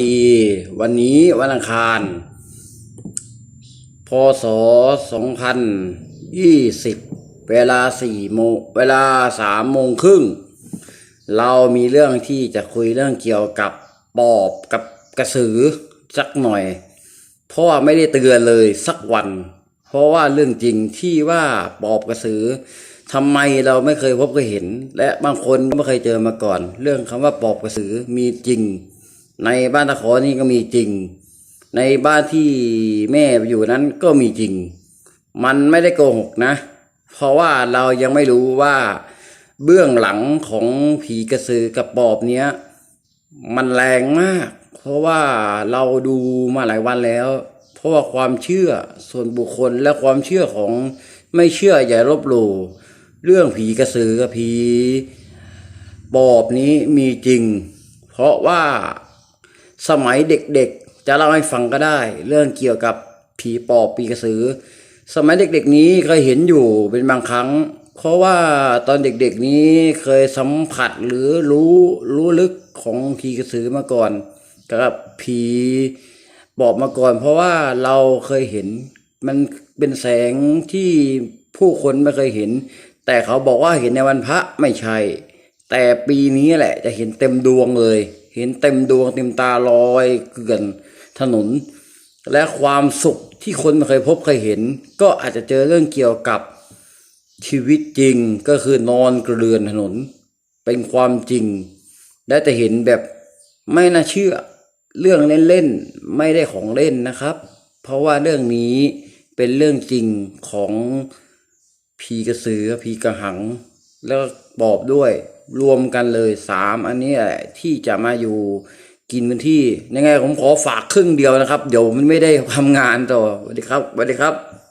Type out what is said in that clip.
ดี วันนี้วันอังคาร พศสองพันยี่สิบเวลาสี่โมงเวลาสามโมงครึ่ง เรามีเรื่องที่จะคุยเรื่องเกี่ยวกับปอบกับกระสือสักหน่อย เพราะว่าไม่ได้เตือนเลยสักวัน เพราะว่าเรื่องจริงที่ว่าปอบกระสือทำไมเราไม่เคยพบเคยเห็น และบางคนก็ไม่เคยเจอมาก่อน เรื่องคำว่าปอบกระสือมีจริง ในบ้านตะขอนี่ก็มีจริง ในบ้านที่แม่อยู่นั้นก็มีจริง มันไม่ได้โกหกนะ เพราะว่าเรายังไม่รู้ว่าเบื้องหลังของผีกระสือกับปอบเนี้ยมันแรงมาก เพราะว่าเราดูมาหลายวันแล้ว เพราะว่าความเชื่อส่วนบุคคลและความเชื่อของไม่เชื่ออย่าลบหลู่เรื่องผีกระสือกับผีปอบนี้มีจริง เพราะว่า สมัยเด็กๆ จะเล่าให้ฟังก็ได้ เรื่องเกี่ยวกับผีปอบผีกระสือ สมัยเด็กๆนี้เคยเห็นอยู่เป็นบางครั้ง เพราะว่าตอนเด็กๆนี้เคยสัมผัสหรือรู้รู้ลึกของผีกระสือมาก่อนกับผีบอกมาก่อน เพราะว่าเราเคยเห็นมันเป็นแสงที่ผู้คนไม่เคยเห็น แต่เขาบอกว่าเห็นในวันพระไม่ใช่ แต่ปีนี้แหละจะเห็นเต็มดวงเลย เห็นเต็มดวงเต็มตาลอยเกลื่อนถนน และความสุขที่คนไม่เคยพบเคยเห็น ก็อาจจะเจอเรื่องเกี่ยวกับชีวิตจริงก็คือนอนเกลือนถนน เป็นความจริง ได้แต่เห็นแบบไม่น่าเชื่อเรื่องเล่นๆไม่ได้ของเล่นนะครับ เพราะว่าเรื่องนี้เป็นเรื่องจริงของผีกระสือผีกระหัง แล้วปอบด้วย รวมกันเลยสามอันนี้แหละที่จะมาอยู่กินพื้นที่ยังไงผมขอฝากครึ่งเดียวนะครับ เดี๋ยวมันไม่ได้ทำงานต่อสวัสดีครับสวัสดีครับ